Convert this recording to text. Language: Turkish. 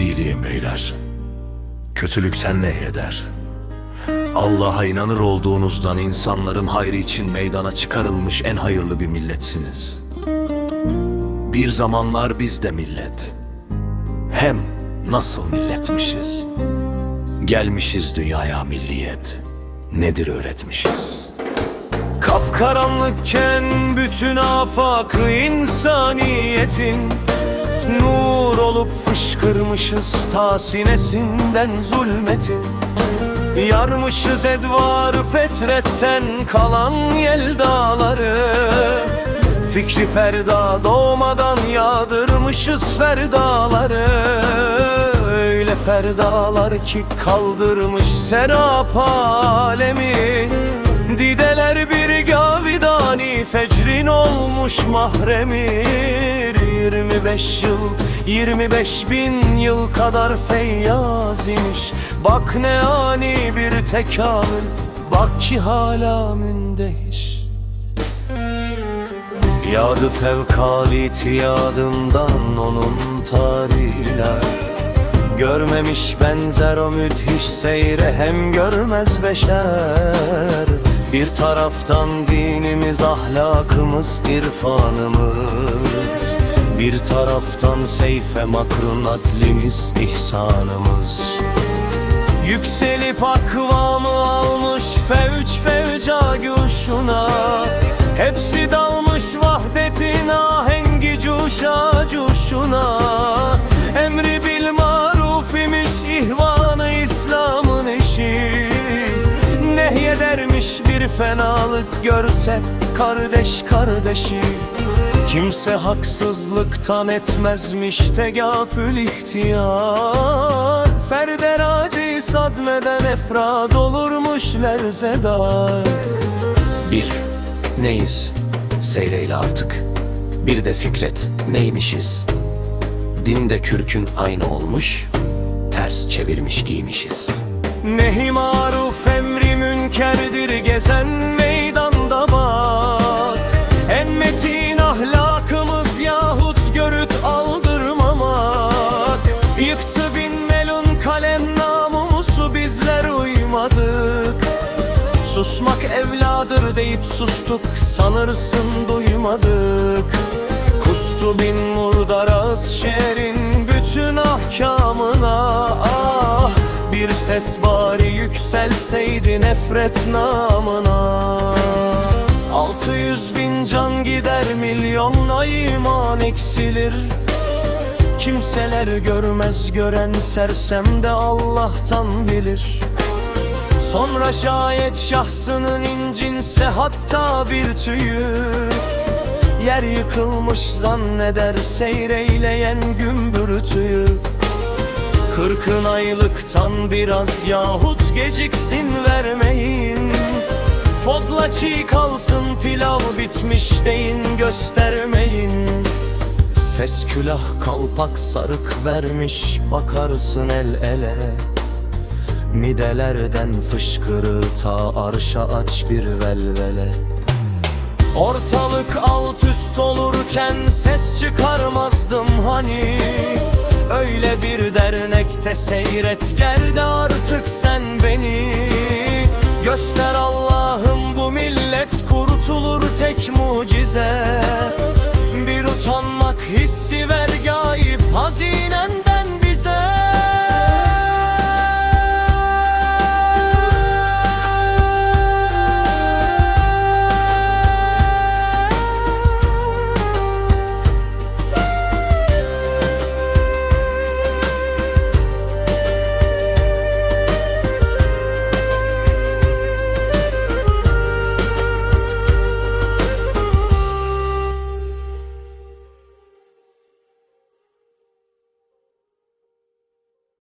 Siz iyiliği emreyler. Kötülükten nehyeder. Allah'a inanır olduğunuzdan insanların hayrı için meydana çıkarılmış en hayırlı bir milletsiniz. Bir zamanlar biz de millet. Hem nasıl milletmişiz? Gelmişiz dünyaya milliyet. Nedir öğretmişiz? Kapkaranlıkken bütün afakı insaniyetin Nur olup fışkırmışız ta sinesinden zulmetin Yarmışız edvar fetretten kalan yel dağları Fikri ferda doğmadan yağdırmışız ferdaları. Öyle ferdalar ki kaldırmış serap alemi. Dideler bir gavidani fecrin olmuş mahremir 25 yıl 25 bin yıl kadar feyyaz imiş. Bak ne ani bir tekamül Bak ki hala mündehiş. Yadı fevkalit yadından onun tarihler Görmemiş benzer o müthiş seyre hem görmez beşer. Bir taraftan dinimiz, ahlakımız, irfanımız Bir taraftan seyfe makrun adlimiz, ihsanımız. Yükselip akvamı almış fevç fevca guşuna. Hepsi dalmış vahdetin ahengi cuşa cuşuna. Emri bil maruf imiş ihvanı İslam'ın işi. Nehyedermiş bir fenalık görse kardeş kardeşi Kimse haksızlıktan etmezmiş tegafül ihtiyar Ferder acı sadmeden efrad olurmuş lerzedar Bir, neyiz? Seyreyle artık Bir de fikret, neymişiz? Dinde kürkün aynı olmuş Ters çevirmiş giymişiz Nehi maruf emri münkerdir gezen Susmak evladır deyip sustuk sanırsın duymadık. Kustu bin murdaraz şehrin bütün ahkamına. Ah Bir ses bari yükselseydi nefret namına. Altı yüz bin can gider milyonla iman eksilir. Kimseler görmez gören sersem de Allah'tan bilir Sonra şayet şahsının incinse hatta bir tüyü. Yer yıkılmış zanneder seyreyleyen gümbürtüyü Kırkın aylıktan biraz yahut geciksin vermeyin. Fodla çiğ kalsın pilav bitmiş deyin göstermeyin. Feskülah kalpak sarık vermiş bakarsın el ele Midelerden fışkırır ta arşa aç bir velvele. Ortalık alt üst olurken ses çıkarmazdım hani. Öyle bir dernekte seyret gel de artık sen beni. Göster Allah'ım bu millet kurtulur tek mucize. Bir utanma